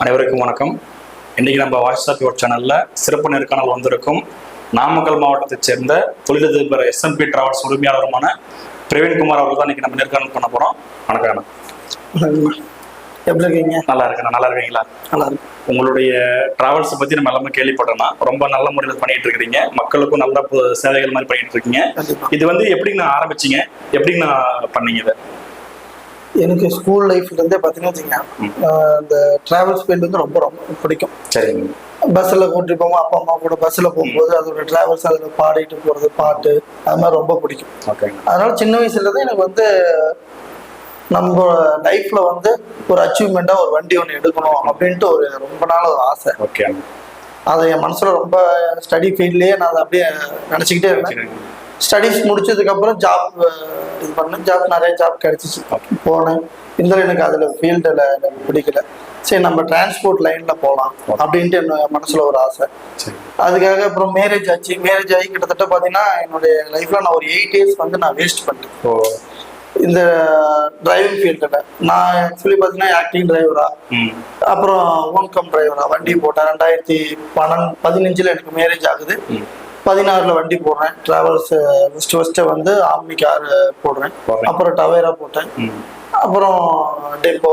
அனைவருக்கும் வணக்கம். இன்னைக்கு நம்ம ஆஃப் யுவர் சேனல்ல சிறப்பு நேர்காணல் வந்திருக்கும் நாமக்கல் மாவட்டத்தைச் சேர்ந்த தொழிலதிபர் எஸ்எம்பி டிராவல்ஸ் உரிமையாளருமான பிரவீன்குமார் அவர்கள் தான் இன்னைக்கு நம்ம நேர்காணல் பண்ண போறோம். வணக்கம். எப்படி இருக்கீங்க? நல்லா இருக்கேன் நல்லா இருக்கீங்களா? நல்லா இருக்கு உங்களுடைய டிராவல்ஸ் பத்தி நம்ம எல்லாமே கேள்விப்பட்டோம்னா ரொம்ப நல்ல முறையில் பண்ணிட்டு இருக்கிறீங்க. மக்களுக்கும் நல்ல சேவைகள் மாதிரி பண்ணிட்டு இருக்கீங்க. இது வந்து எப்படிங்கண்ணா ஆரம்பிச்சீங்க? எப்படிங்கண்ணா பண்ணீங்க இதை? எனக்கு ஸ்கூல் லைஃப்ல இருந்தே பார்த்தீங்கன்னா வச்சுக்கோங்க இந்த டிராவல்ஸ் ஃபீல்டு வந்து ரொம்ப ரொம்ப பிடிக்கும். சரிங்க. பஸ்ஸில் கூட்டிட்டு போவோம் அப்பா அம்மா கூட பஸ்ஸில் போகும்போது அதோட டிராவல்ஸ் அதில் பாடிட்டு போகிறது பாட்டு அது மாதிரி ரொம்ப பிடிக்கும். ஓகேங்க அதனால சின்ன வயசுல இருந்து எனக்கு வந்து நம்ம லைஃப்ல வந்து ஒரு அச்சீவ்மெண்ட்டா ஒரு வண்டி ஒன்று எடுக்கணும் அப்படின்ட்டு ஒரு ரொம்ப நாள் ஒரு ஆசை. ஓகே அதை என் மனசுல ரொம்ப ஸ்டடி ஃபீல்ட்லயே நான் அதை அப்படியே நினச்சிக்கிட்டே இருந்தேன். ஸ்டடீஸ் முடிச்சதுக்கு அப்புறம் ஜாப் இது பண்ணேன். ஜாப் நிறைய ஜாப் கிடைச்சிச்சு. போனேன். இருந்தாலும் எனக்கு அதுல ஃபீல்டில் எனக்கு பிடிக்கல. சரி நம்ம டிரான்ஸ்போர்ட் லைன்ல போகலாம் அப்படின்ட்டு என்ன மனசுல ஒரு ஆசை. அதுக்காக அப்புறம் மேரேஜ் ஆச்சு. மேரேஜ் ஆகி கிட்டத்தட்ட பார்த்தீங்கன்னா என்னுடைய லைஃப்ல நான் ஒரு எயிட் இயர்ஸ் வந்து நான் வேஸ்ட் பண்ணிட்டேன். இந்த டிரைவிங் ஃபீல்டில் நான் ஆக்சுவலி பார்த்தீங்கன்னா ஆக்டிங் டிரைவரா அப்புறம் ஓன்கம் டிரைவரா வண்டி போட்டேன். ரெண்டாயிரத்தி பன்னெண்டு பதினஞ்சில் எனக்கு மேரேஜ் ஆகுது. பதினாறுல வண்டி போடுறேன். டிராவல்ஸ் ஃபர்ஸ்ட் ஃபர்ஸ்ட் வந்து ஆம்னி கார் போடுறேன். அப்புறம் டவேரா போட்டேன். அப்புறம் டெப்போ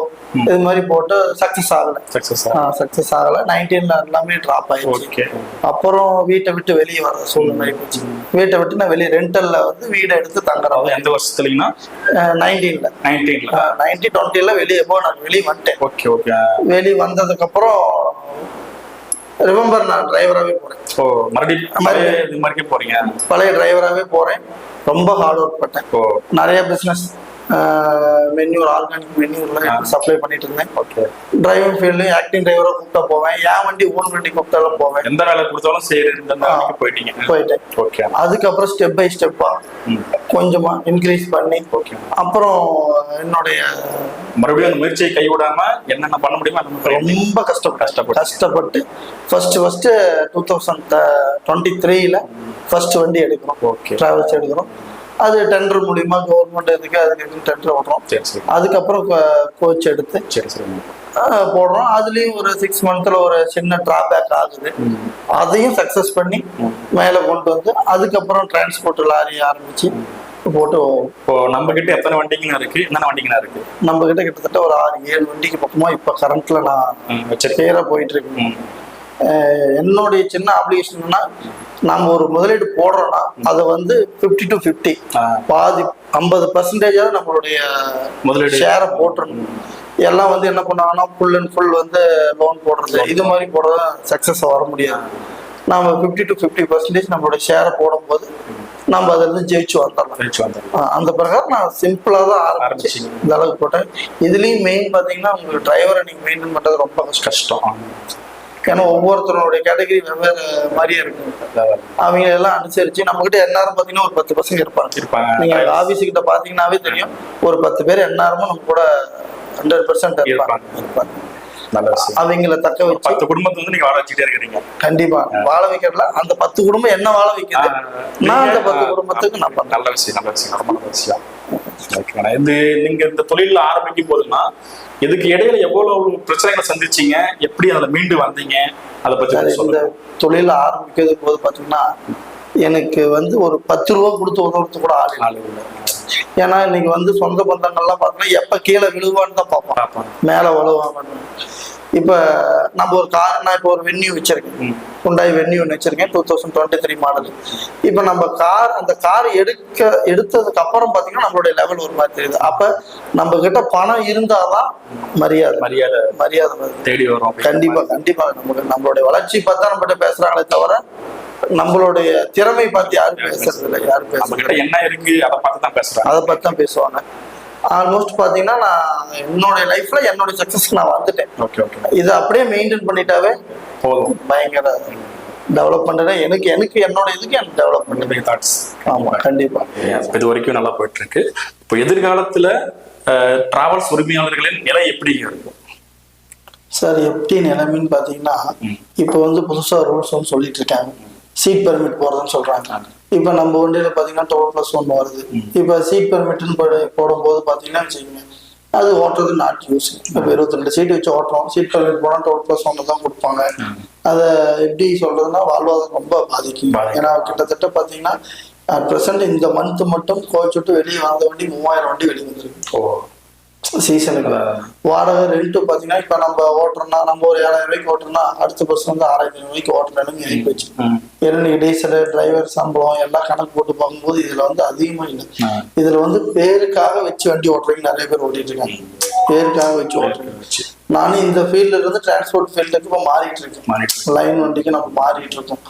இது மாதிரி போட்டு சக்ஸஸ் ஆகலை. சக்ஸஸ் சக்ஸஸ் ஆகலை. நைன்டீன்ல எல்லாமே ட்ராப் ஆயிடுச்சு. ஓகே அப்புறம் வீட்டை விட்டு வெளியே வர சூழ்நிலை போச்சு வீட்டை விட்டு நான் வெளியே ரெண்டல்ல வந்து வீடை எடுத்து தங்குறேன். அதாவது எந்த வருஷத்துலங்கன்னா நைன்டீன்ல நைன்டீன்ல நைன்டீன் டுவெண்ட்டில வெளியே போ நான் வெளியே வந்துட்டேன். ஓகே ஓகே வெளியே வந்ததுக்கு அப்புறம் ரிமெம்பர் நான் டிரைவராகவே போறேன். ஓ மறுபடியும் போறீங்க? பழைய டிரைவராகவே போறேன். ரொம்ப ஹார்ட் ஒர்க் பண்ணேன் ஓ. நிறைய பிஸ்னஸ் மென்யூர் ஆர்கானிக் மென்யூர்ல சப்ளை பண்ணிட்டு இருந்தேன் ஓகே டிரைவிங் ஃபீல்ட்லயும் ஆக்டிங் டிரைவரா கூப்பிட்டா போவேன். என் வண்டி ஓன் வண்டி கூப்பிட்டாலும் போவேன். எந்த வேலை கொடுத்தாலும் வேலைக்கு போயிட்டீங்க. போயிட்டேன். ஓகே அதுக்கப்புறம் ஸ்டெப் பை ஸ்டெப்பா கொஞ்சமா இன்க்ரீஸ் பண்ணி ஓகே அப்புறம் என்னுடைய மறுபடியும் அந்த முயற்சியை கைவிடாம என்னென்ன பண்ண முடியுமோ பண்ணி ரொம்ப கஷ்டப்பட்டு கஷ்டப்பட்டு. கஷ்டப்பட்டு first first two thousand twenty த்ரீல ஃபர்ஸ்ட் வண்டி எடுக்கிறோம். ஓகே டிராவல்ஸ் எடுக்கிறோம். அது டெண்டர் மூலியமா கவர்மெண்ட் இதுக்கு அதுக்கு டெண்டர் விடுறோம். சரி அதுக்கப்புறம் கோச் எடுத்து போடுறோம். அதுலயும் ஒரு சிக்ஸ் மந்த்ல ஒரு சின்ன டிராபேக் ஆகுது. அதையும் சக்சஸ் பண்ணி மேலே கொண்டு வந்து அதுக்கப்புறம் டிரான்ஸ்போர்ட் லாரி ஆரம்பிச்சு போட்டு இப்போ நம்ம கிட்ட எத்தனை வண்டிங்கண்ணா இருக்கு? என்னென்ன வண்டிங்கண்ணா இருக்கு? நம்ம கிட்ட கிட்டத்தட்ட ஒரு ஆறு ஏழு வண்டிக்கு பக்கமா இப்ப கரண்ட்ல நான் வச்சிருக்கேன் போயிட்டு இருக்கு. என்னுடைய சின்ன அப்ளிகேஷன்னா நம்ம ஒரு முதலீடு போடுறோம்னா அதை வந்து ஃபிஃப்டி டு ஃபிஃப்டி. பாதி ஐம்பது பர்சன்டேஜாவது நம்மளுடைய முதலீடு. ஷேரை போட்டுறணும். எல்லாம் வந்து என்ன பண்ணாங்கன்னா ஃபுல் அண்ட் ஃபுல் வந்து லோன் போடுறது. இது மாதிரி போடுறது சக்ஸஸ் வர முடியாது. நம்ம ஃபிஃப்டி டு ஃபிஃப்டி பர்சன்டேஜ் நம்மளுடைய ஷேரை போடும்போது நம்ம அதுல இருந்து ஜெயிச்சு வந்துடலாம். கழிச்சு வந்துடும் ஆஹ் அந்த பிரகாரம் நான் சிம்பிளா தான் ஆரம்பிச்சேன். இந்த அளவுக்கு போட்டேன். இதுலயும் மெயின் பாத்தீங்கன்னா உங்களுக்கு டிரைவரை நீங்க மெயின்டைன் பண்றது ரொம்ப கஷ்டம். ஏன்னா ஒவ்வொருத்தருடைய கேட்டகரி வெவ்வேறு மாதிரியே இருக்கும். அவங்க எல்லாம் அனுசரிச்சு நம்ம கிட்ட எந்நேரம் பாத்தீங்கன்னா ஒரு பத்து பசங்க இருப்பாங்க. இருப்பாங்க. நீங்க ஆபீஸ் கிட்ட பாத்தீங்கன்னாவே தெரியும். ஒரு பத்து பேர் எந்நேரமும் நம்ம கூட ஹண்ட்ரட் பர்சன்ட் இருப்பாங்க. அவங்கள தக்க வச்சு பத்து குடும்பத்தை வந்து நீங்க வாழ வச்சுட்டே இருக்கிறீங்க. கண்டிப்பா. வாழ வைக்கிறதுல அந்த பத்து குடும்பம் என்ன வாழ வைக்குது? நான் அந்த பத்து நீங்க- குடும்பத்துக்கு நான் நல்ல விஷயம் நல்ல விஷயம் ரொம்ப நல்ல விஷயம். ஓகேண்ணா இது நீங்க இந்த தொழில ஆரம்பிக்கும் போதுன்னா இதுக்கு இடையில எவ்வளவு பிரச்சனைகளை சந்திச்சீங்க? எப்படி அதுல மீண்டு வந்தீங்க? அதை பத்தி இந்த சொல்லுங்க. தொழில ஆரம்பிக்கிறது போது பாத்தீங்கன்னா எனக்கு வந்து ஒரு பத்து ரூபா கொடுத்து உதவுறது கூட ஆள். நாலு இல்லை. ஏன்னா இன்னைக்கு வந்து சொந்த பந்தங்கள்லாம் பார்த்தீங்கன்னா எப்ப கீழே விழுவான்னு தான் பார்ப்போம். மேலே வலுவாங்க இப்ப நம்ம ஒரு கார் நான் இப்போ ஒரு வென்யூ வச்சிருக்கேன். குண்டாய் வென்யூ ஒன்று வச்சிருக்கேன் two thousand twenty three model இப்போ நம்ம கார் அந்த கார் எடுக்க எடுத்ததுக்கு அப்புறம் பார்த்தீங்கன்னா நம்மளுடைய லெவல் ஒரு மாதிரி தெரியுது. அப்ப நம்ம கிட்ட பணம் இருந்தாதான் மரியாதை. மரியாதை மரியாதை தேடி வரும். கண்டிப்பா கண்டிப்பா. நமக்கு நம்மளுடைய வளர்ச்சி பார்த்தா நம்மகிட்ட பேசுறாங்களே தவிர நம்மளுடைய திறமை பார்த்து யாரும் பேசுறது இல்லை யாரும் பேசுறது என்ன இருக்கு அதை பார்த்து தான் பேசுறாங்க. அதை பத்தி தான் பேசுவாங்க. ஆல்மோஸ்ட் பாத்தீங்கன்னா நான் என்னுடைய லைஃப்ல என்னுடைய சக்சஸ்க்கு நான் வந்துட்டேன். ஓகே ஓகே இதை அப்படியே மெயின்டைன் பண்ணிட்டாவே போதும். பயங்கர டெவலப் பண்ணுறேன் எனக்கு எனக்கு என்னோட இதுக்கு எனக்கு டெவலப் பண்ணு உங்களுடைய தாட்ஸ் ஆமா கண்டிப்பா. இது வரைக்கும் நல்லா போயிட்டு இருக்கு இப்போ எதிர்காலத்துல டிராவல்ஸ் உரிமையாளர்களின் நிலை எப்படி இருக்கும்? சார் எப்படி நிலைமைன்னு பார்த்தீங்கன்னா இப்போ வந்து புதுசாக ரூல்ஸ் வந்து சொல்லிட்டு இருக்காங்க. சீட் பெர்மிட் போடுறதுன்னு சொல்றாங்க. இப்போ நம்ம வண்டியில் பார்த்தீங்கன்னா டோல் ப்ளஸ் ஒன்று வருது. இப்போ சீட் பெர்மிட்னு போட போடும்போது பார்த்தீங்கன்னா வச்சுக்கோங்க அது ஓட்டுறது நாட் யூஸ் இப்போ இருபத்தி ரெண்டு சீட் வச்சு ஓட்டுறோம். சீட் கல்வி போனால் டோல் ப்ளஸ் ஒன்று தான் கொடுப்பாங்க. அதை எப்படி சொல்றதுன்னா வாழ்வாதாரம் ரொம்ப பாதிக்கும். ஏன்னா கிட்டத்தட்ட பார்த்தீங்கன்னா ப்ரெசென்ட் இந்த மந்த் மட்டும் கோச் விட்டு வெளியே வந்த வண்டி மூவாயிரம் வண்டி வெளியே வந்துருக்கு. சீசனுக்கு வாடகை ரெண்ட்டு பார்த்தீங்கன்னா இப்போ நம்ம ஓட்டுறோம்னா நம்ம ஒரு ஏழாயிரம் ரூபாய்க்கு ஓட்டுறோம்னா அடுத்த பஸ் வந்து ஆறாயிரத்தி ரூபாய்க்கு ஓட்டுற நிலைமை ஆகி போச்சு. ஏன்னா டீசல் டிரைவர் சம்பளம் எல்லாம் கணக்கு போட்டு பார்க்கும்போது இதுல வந்து அதிகமா இல்லை. இதுல வந்து பேருக்காக வச்சு வண்டி ஓட்டுறவங்க நிறைய பேர் ஓட்டிட்டு இருக்காங்க. பேருக்காக வச்சு ஓட்டுறீங்க. நானும் இந்த ஃபீல்ட்ல இருந்து டிரான்ஸ்போர்ட் ஃபீல்டுக்கு இப்போ மாறிட்டு இருக்கேன். லைன் வண்டிக்கு நம்ம மாறிட்டு இருக்கோம்.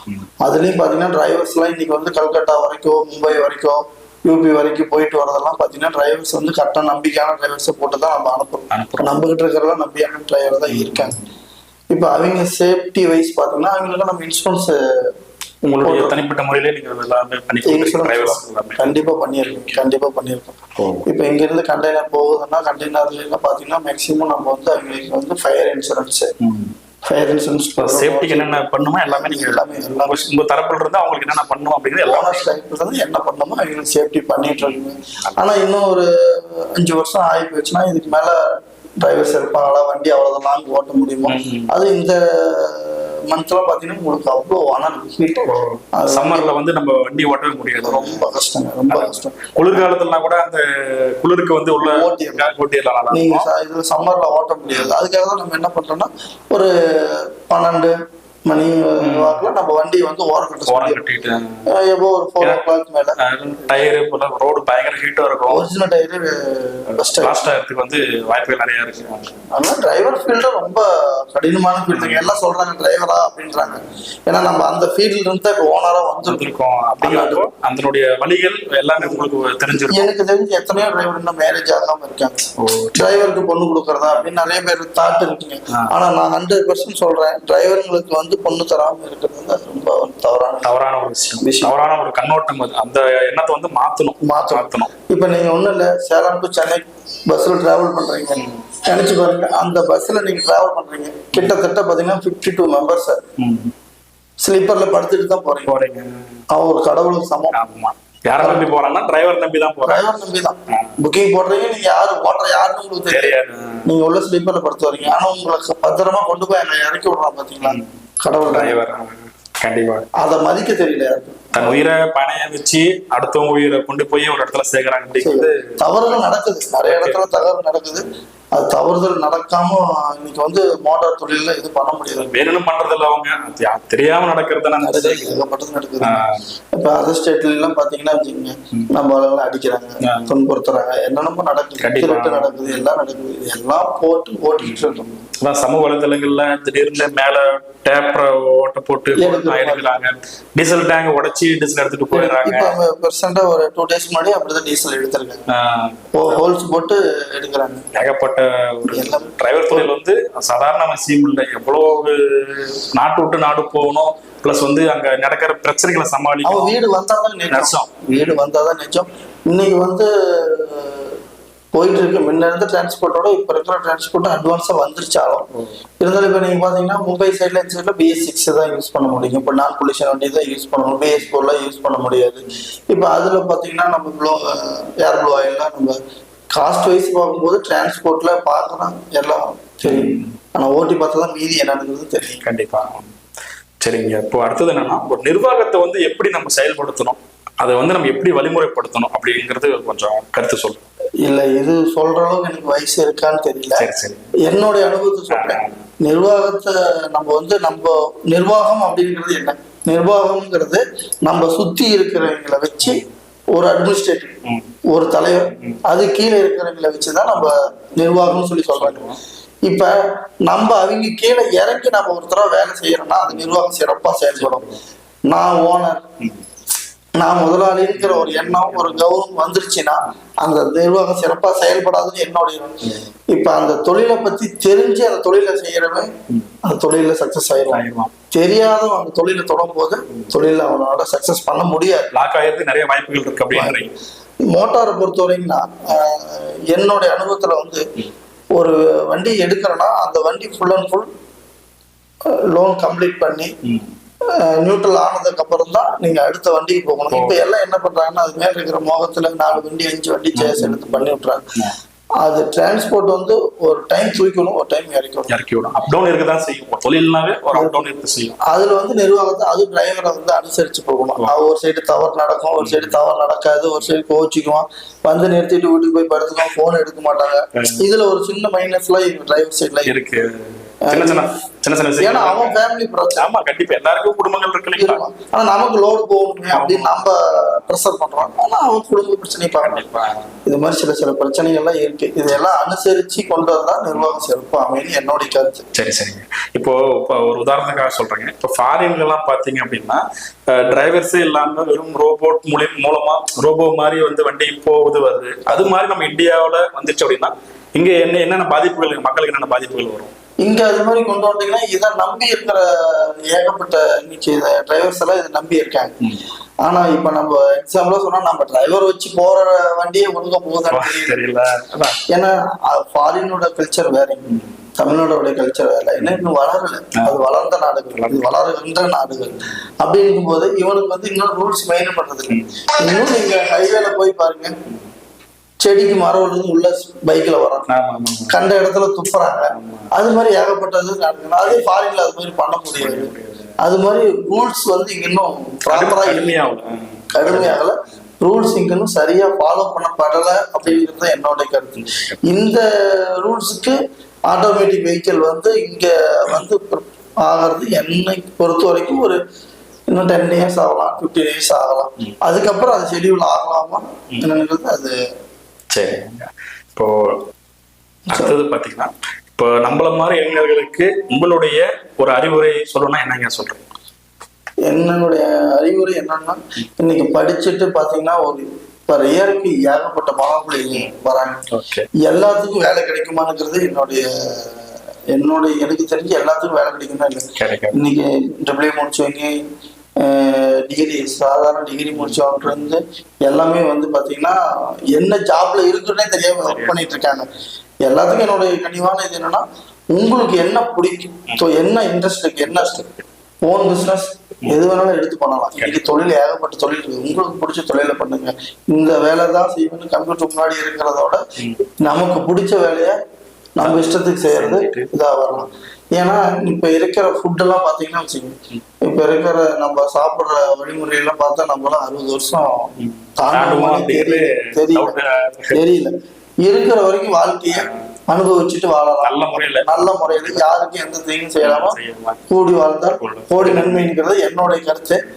அதுலயும் பாத்தீங்கன்னா டிரைவர்ஸ்லாம் இன்னைக்கு வந்து கல்கட்டா வரைக்கும் மும்பை வரைக்கும் யூபி வரைக்கும் போயிட்டு வரதெல்லாம் பாத்தீங்கன்னா டிரைவர்ஸ் வந்து கரெக்டாக நம்பிக்கையான டிரைவர்ஸை போட்டு தான் நம்ம அனுப்புறோம். அனுப்புறோம். நம்பிக்கிட்டு இருக்கிறதெல்லாம் நம்பிக்கையான டிரைவர் தான் இருக்காங்க. இப்போ அவங்க சேஃப்டி வைஸ் பாத்தீங்கன்னா அவங்களுக்கு நம்ம இன்சூரன்ஸ் உங்களுடைய தனிப்பட்ட முறையிலே நீங்க எல்லாமே பண்ணி டிரைவர்ஸ் எல்லாமே. கண்டிப்பா பண்ணியிருக்கோம். கண்டிப்பா பண்ணியிருக்கோம். இப்போ இங்க இருந்து கண்டெய்னர் போகுதுன்னா கண்டெய்னர்ல எல்லாம் பாத்தீங்கன்னா மேக்ஸிமம் நம்ம வந்து அவங்களுக்கு வந்து ஃபயர் இன்சூரன்ஸ் ஃபயர் இன்சூரன்ஸ் சேஃப்டிக்கு என்னென்ன பண்ணுமோ எல்லாமே நீங்க எல்லாமே, எல்லாமே. உங்க- உங்க தரப்புல இருந்து அவங்களுக்கு என்னென்ன பண்ணும் அப்படிங்கிறது எல்லாமே டைப்ல இருந்து என்ன பண்ணணுமோ அவங்களுக்கு சேஃப்டி பண்ணிட்டு இருக்கோங்க ஆனா இன்னும் ஒரு அஞ்சு வருஷம் ஆகி போச்சுன்னா இதுக்கு மேல டிரைவர்ஸ் இருப்பாங்களா வண்டி அவ்வளவு லாங் ஓட்ட முடியுமா. அது இந்த மந்த்லாம் பாத்தீங்கன்னா உங்களுக்கு அவ்வளோ ஆனால் ஹீட் சம்மர்ல வந்து நம்ம வண்டி ஓட்டவே முடியாது. ரொம்ப கஷ்டங்க ரொம்ப கஷ்டம். குளிர்காலத்துலலாம் கூட அந்த குளிருக்கு வந்து உள்ள ஓட்டிடலாம். ஓட்டியெல்லாம் நல்லா நீங்க இருக்கும் ச- இது சம்மர்ல ஓட்ட முடியாது. அதுக்காக தான் நம்ம என்ன பண்றோம்னா ஒரு பன்னெண்டு மணி வாக்குல நம்ம வண்டி வந்து ஓரம் கட்ட ஓரம். கட்டிட்டு. எப்போ ஒரு ஃபோர் ஓ கிளாக் மேல. டயரு ரோடு பயங்கர ஹீட்டா இருக்கும். ஒரிஜினல் டயரு பெஸ்ட் லாஸ்ட் ஆகிறதுக்கு வந்து வாய்ப்புகள் நிறைய இருக்கு. அதனால டிரைவர் ஃபீல்டு ரொம்ப கடினமான ஃபீல்டுங்க எல்லாம் சொல்றாங்க டிரைவரா அப்படின்றாங்க. ஏன்னா நம்ம அந்த ஃபீல்ட்ல இருந்து தான் இப்போ ஓனரா வந்துருக்கோம். அப்படிங்கிறப்போ அதனுடைய வழிகள் எல்லாமே உங்களுக்கு தெரிஞ்சிருக்கும். எனக்கு தெரிஞ்சு எத்தனையோ டிரைவர் இன்னும் மேரேஜ் ஆகாம இருக்காங்க. டிரைவருக்கு பொண்ணு கொடுக்கறதா அப்படின்னு நிறைய பேர் தாட் இருக்குங்க. ஆனா நான் ஹண்ட்ரட் பர்சன்ட் சொல்றேன் டிரைவருங்களுக்கு வந்து பொண்ணு தராம இருக்கிறது வந்து அது ரொம்ப வந்து தவறான தவறான ஒரு விஷயம். தவறான ஒரு கண்ணோட்டம் அது. அந்த எண்ணத்தை வந்து மாத்தணும். மாத்தணும். மாத்தணும். இப்ப நீங்க ஒண்ணும் இல்ல சேலம் டு சென்னை பஸ்ல டிராவல் பண்றீங்க. நினைச்சு பாருங்க அந்த பஸ்ல நீங்க டிராவல் பண்றீங்க. கிட்டத்தட்ட பாத்தீங்கன்னா 52 டூ மெம்பர்ஸ். ஸ்லீப்பர்ல படுத்துட்டு தான் போறீங்க. போறீங்க. அவன் ஒரு கடவுளுக்கு சமம். ஆமா. யாரை நம்பி போறாங்கன்னா டிரைவர் நம்பி தான் போறேன். டிரைவர் நம்பி தான். புக்கிங் போடுறீங்க நீங்க யாரு ஓட்டுற யாருன்னு உங்களுக்கு தெரியாது. நீங்க உள்ள ஸ்லீப்பர்ல படுத்து வரீங்க. ஆனா உங்களுக்கு பத்திரமா கொண்டு போய் அங்க இறக்கி விடுறான் பாத்தீங்களா? கடவுள் டிரைவர். கண்டிப்பா. அதை மதிக்க தெரியல. தன் உயிரை பணைய வச்சு அடுத்தவங்க உயிரை கொண்டு போய் ஒரு இடத்துல சேர்க்கறாங்க தவறுகள் நடக்குது. நிறைய இடத்துல தவறு நடக்குது. அது தவறுதல் நடக்காம இன்னைக்கு வந்து மோட்டார் தொழில இது பண்ண முடியாது வேணும்னு பண்றது இல்ல அவங்க தெரியாம நடக்கிறது நடக்குது ஏகப்பட்டது நடக்குது. இப்ப அதர் ஸ்டேட்ல எல்லாம் பாத்தீங்கன்னா வச்சுக்கோங்க நம்ம ஆளுங்களை அடிக்கிறாங்க. துன்புறுத்துறாங்க என்னென்னமோ நடக்குது. திருட்டு நடக்குது எல்லாம் நடக்குது எல்லாம் போட்டு ஓட்டிட்டு இருக்கோம் அதான் சமூக வலைதளங்கள்ல திடீர்னு மேல டேப்பரை ஓட்ட போட்டு எடுக்கிறாங்க. டீசல் டேங்க் உடைச்சி டீசல் எடுத்துட்டு போயிடுறாங்க. இப்ப பெர்செண்டா ஒரு டூ டேஸ் முன்னாடி அப்படிதான் டீசல் எடுத்திருக்காங்க. ஹோல்ஸ் போட்டு எடுக்கிறாங்க. ஏகப்பட்ட ஒரு டிரைவர் தொழில் வந்து சாதாரண விஷயம் இல்லை. எவ்வளவு நாட்டு விட்டு நாடு போகணும் பிளஸ் வந்து அங்க நடக்கிற பிரச்சனைகளை அவன் சமாளிக்கணும் வீடு வந்தாதான் நிஜம். வீடு வந்தாதான் நிஜம் இன்னைக்கு வந்து போயிட்டு இருக்கு முன்ன இருந்த டிரான்ஸ்போர்ட்டோட இப்ப இருக்கிற டிரான்ஸ்போர்ட் அட்வான்ஸா வந்துருச்சாலும் இருந்தாலும் இப்ப நீங்க பாத்தீங்கன்னா மும்பை சைட்ல இந்த சைட்ல பிஎஸ் சிக்ஸ் தான் யூஸ் பண்ண முடியும். இப்ப நான் பொல்யூஷன் வண்டி தான் யூஸ் பண்ணணும் பிஎஸ் ஃபோர்லாம் யூஸ் பண்ண முடியாது. இப்ப அதுல பாத்தீங்கன்னா நம்ம ப்ளோ ஏர் ப்ளோ ஆயிலாம் நம்ம காஸ்ட் வைஸ் பார்க்கும்போது டிரான்ஸ்போர்ட்ல பார்க்கலாம் எல்லாம் தெரியும். ஆனா ஓட்டி பார்த்தா தான் மீதி என்னங்கிறது தெரியும். கண்டிப்பா. சரிங்க. இப்போ அடுத்தது என்னன்னா ஒரு நிர்வாகத்தை வந்து எப்படி நம்ம செயல்படுத்தணும்? அதை வந்து நம்ம எப்படி வழிமுறைப்படுத்தணும்? அப்படிங்கிறது கொஞ்சம் கருத்து சொல்லுங்க இல்ல இது சொல்ற அளவுக்கு எனக்கு வயசு இருக்கான்னு தெரியல. என்னுடைய அனுபவத்தை சொல்றேன். நிர்வாகத்தை நம்ம வந்து நம்ம நிர்வாகம் அப்படிங்கிறது என்ன? நிர்வாகம்ங்கிறது நம்ம சுத்தி இருக்கிறவங்களை வச்சு ஒரு அட்மினிஸ்ட்ரேட்டிவ். ஒரு தலைவர் அது கீழே இருக்கிறவங்களை வச்சுதான் நம்ம நிர்வாகம்னு சொல்லி சொல்றாங்க. இப்ப நம்ம அவங்க கீழே இறங்கி நம்ம ஒருத்தரா வேலை செய்யறோம்னா அது நிர்வாகம் சிறப்பா செயல்படும். நான் ஓனர் நான் முதலாளிங்கிற ஒரு எண்ணம் ஒரு கௌரவம் வந்துருச்சுன்னா அந்த நிர்வாகம் சிறப்பா செயல்படாதுன்னு என்னுடைய. இப்ப அந்த தொழிலை பத்தி தெரிஞ்சு அந்த தொழிலை செய்யறவன் அந்த தொழில சக்சஸ் ஆயிடுவான். தெரியாதவன் அந்த தொழிலை தொடரும் போது தொழில அவனால சக்சஸ் பண்ண முடியாது லாக் ஆகிறதுக்கு நிறைய வாய்ப்புகள் இருக்கு அப்படின்றீங்க மோட்டாரை பொறுத்த வரைக்கும்னா என்னுடைய அனுபவத்துல வந்து ஒரு வண்டி எடுக்கிறேன்னா அந்த வண்டி full and full loan complete பண்ணி. நியூட்ரல் ஆனதுக்கு அப்புறம் தான் நீங்க அடுத்த வண்டிக்கு போகணும். இப்ப எல்லாம் என்ன பண்றாங்கன்னா அது மேல இருக்கிற மோகத்துல நாலு வண்டி அஞ்சு வண்டி சேஸ் எடுத்து பண்ணி விட்டுறாங்க. அது டிரான்ஸ்போர்ட் வந்து ஒரு டைம் தூக்கணும் ஒரு டைம் இறக்கணும். இறக்கி விடும் அப் டவுன் இருக்க தான் செய்யும். தொழில்னாவே ஒரு அப் டவுன் இருக்க செய்யும். அதுல வந்து நிர்வாகத்தை அது டிரைவரை வந்து அனுசரிச்சு போகணும். ஒரு சைடு தவறு நடக்கும் ஒரு சைடு தவறு நடக்காது ஒரு சைடு கோச்சிக்குவான் வந்து நிறுத்திட்டு வீட்டுக்கு போய் படுத்துக்குவான் போன் எடுக்க மாட்டாங்க. இதுல ஒரு சின்ன மைனஸ்லாம் எங்க டிரைவர் சைட்ல இருக்கு. சின்ன சின்ன சின்ன சின்ன ஏன்னா அவன் ஃபேமிலி பிரச்சனை. ஆமா கண்டிப்பா. எல்லாருக்கும் குடும்பங்கள் இருக்கு இருக்கும். ஆனா நமக்கு லோடு போகணுமே அப்படின்னு நம்ம ப்ரெஷர் பண்றோம் ஆனா அவன் குடும்ப பிரச்சனை பார்க்கணும் இது மாதிரி சில சில பிரச்சனைகள்லாம் இருக்கு. இதெல்லாம் அனுசரிச்சு கொண்டு வந்தா நிர்வாகம் சிறப்பு அமைன்னு என்னுடைய கருத்து. சரி சரிங்க. இப்போ இப்போ ஒரு உதாரணத்துக்காக சொல்றேங்க. இப்போ ஃபாரின்ல எல்லாம் பாத்தீங்க அப்படின்னா டிரைவர்ஸே இல்லாம வெறும் ரோபோட் மூலியம் மூலமா ரோபோ மாதிரி வந்து வண்டி போகுது வருது. அது மாதிரி நம்ம இந்தியாவுல வந்துச்சு அப்படின்னா இங்க என்ன என்னென்ன பாதிப்புகள் மக்களுக்கு என்னென்ன பாதிப்புகள் வரும்? இங்க அது மாதிரி கொண்டு வந்தீங்கன்னா இதை நம்பி இருக்கிற ஏகப்பட்ட இன்னைக்கு டிரைவர்ஸ் எல்லாம் இதை நம்பி இருக்காங்க. ஆனா இப்ப நம்ம எக்ஸாம்பிளா சொன்னா நம்ம டிரைவர் வச்சு போற வண்டியே ஒழுங்கா போகுதான்னு தெரியல. ஏன்னா ஃபாரினோட கல்ச்சர் வேற. தமிழ்நாடோட கல்ச்சர் வேற. என்ன இன்னும் வளரல. அது வளர்ந்த நாடுகள். இது வளருகின்ற நாடுகள். அப்படி இருக்கும்போது இவனுக்கு வந்து இன்னும் ரூல்ஸ் மெயின் பண்றது இல்லை இன்னும் நீங்க ஹைவேல போய் பாருங்க. செடிக்கு மரம் விழுந்து உள்ள பைக்ல ஆமா. கண்ட இடத்துல துப்புறாங்க. அது மாதிரி ஏகப்பட்டது நடக்குது அதே ஃபாரின்ல அது மாதிரி பண்ண முடியாது. அது மாதிரி ரூல்ஸ் வந்து இங்க இன்னும் ப்ராப்பரா கடுமையாகும் கடுமையாகல. ரூல்ஸ் இங்க இன்னும் சரியா ஃபாலோ பண்ணப்படல அப்படிங்கிறது என்னோட கருத்து. இந்த ரூல்ஸுக்கு ஆட்டோமேட்டிக் வெஹிக்கிள் வந்து இங்க வந்து ஆகிறது என்னை பொறுத்த வரைக்கும் ஒரு இன்னும் டென் இயர்ஸ் ஆகலாம் ஃபிஃப்டீன் இயர்ஸ் ஆகலாம். அதுக்கப்புறம் அது ஷெடியூல் ஆகலாமா என்னங்கிறது அது சரிங்க. இப்போ அடுத்தது பாத்தீங்கன்னா இப்போ நம்மள மாதிரி இளைஞர்களுக்கு உங்களுடைய ஒரு அறிவுரை சொல்லணும்னா என்னங்க சொல்றீங்க என்னுடைய அறிவுரை என்னன்னா இன்னைக்கு படிச்சுட்டு பாத்தீங்கன்னா ஒரு பர் இயருக்கு ஏகப்பட்ட மாணவர்கள் வராங்க. எல்லாத்துக்கும் வேலை கிடைக்குமாங்கிறது என்னுடைய என்னுடைய எனக்கு தெரிஞ்சு எல்லாத்துக்கும் வேலை கிடைக்குமா இல்லை கிடைக்கும். இன்னைக்கு டபிள்யூ முடிச்சவங்க டிகிரி சாதாரண டிகிரி முடிச்சவங்க இருந்து எல்லாமே வந்து பாத்தீங்கன்னா என்ன ஜாப்ல இருக்குன்னே தெரியாம ஒர்க் பண்ணிட்டு இருக்காங்க. எல்லாத்துக்கும் என்னுடைய கனிவான இது என்னன்னா உங்களுக்கு என்ன பிடிக்கும்? ஸோ என்ன இன்ட்ரெஸ்ட் இருக்கு? என்ன ஓன் பிசினஸ் எது வேணாலும் எடுத்து பண்ணலாம். இன்னைக்கு தொழில் ஏகப்பட்ட தொழில் இருக்கு. உங்களுக்கு பிடிச்ச தொழிலை பண்ணுங்க. இந்த வேலை தான் செய்யணும்னு கம்ப்யூட்டர் முன்னாடி இருக்கிறதோட நமக்கு பிடிச்ச வேலையை நம்ம இஷ்டத்துக்கு செய்யறது இதா வரலாம். ஏன்னா இப்ப இருக்கிற ஃபுட் எல்லாம் பாத்தீங்கன்னா வச்சுக்கோங்க. இப்ப இருக்கிற நம்ம சாப்பிடுற வழிமுறை எல்லாம் பார்த்தா நம்மளாம் அறுபது வருஷம் அப்படிங்கிறது தெரியல. தெரியல. இருக்கிற வரைக்கும் வாழ்க்கைய அனுபவிச்சுட்டு வாழலாம். நல்ல முறையில. நல்ல முறையில. யாருக்கும் எந்த தீங்கும் செய்யலாம். கூடி வாழ்ந்தால் கோடி நன்மைங்கிறது என்னுடைய கருத்து.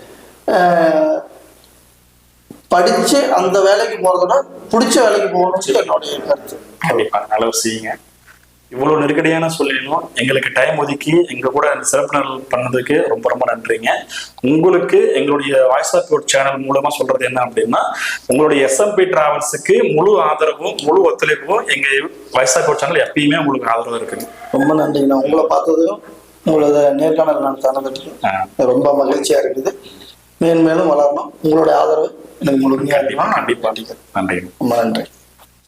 படிச்சு அந்த வேலைக்கு போறத விட பிடிச்ச வேலைக்கு போகணும்னு என்னுடைய கருத்து. கண்டிப்பா. நல்ல விஷயங்க. இவ்வளவு நெருக்கடியான சொல்லிடணும் எங்களுக்கு டைம் ஒதுக்கி எங்க கூட சிறப்பு நாள் பண்ணதுக்கு ரொம்ப ரொம்ப நன்றிங்க. உங்களுக்கு எங்களுடைய வாய்ஸ் ஆஃப் யோர் சேனல் மூலமா சொல்றது என்ன அப்படின்னா உங்களுடைய எஸ்எம்பி டிராவல்ஸுக்கு முழு ஆதரவும் முழு ஒத்துழைப்பும் எங்க வாய்ஸ் ஆஃப் யோர் சேனல் எப்பயுமே உங்களுக்கு ஆதரவு இருக்குங்க. ரொம்ப நன்றி நான் உங்களை பார்த்ததும் உங்களோட நேர்காணல் நான் ஆஹ் ரொம்ப மகிழ்ச்சியா இருக்குது. மேன்மேலும் வளரணும். உங்களுடைய ஆதரவு எனக்கு முழுமையா கண்டிப்பா இருக்கணும் கண்டிப்பா நன்றி ரொம்ப நன்றி.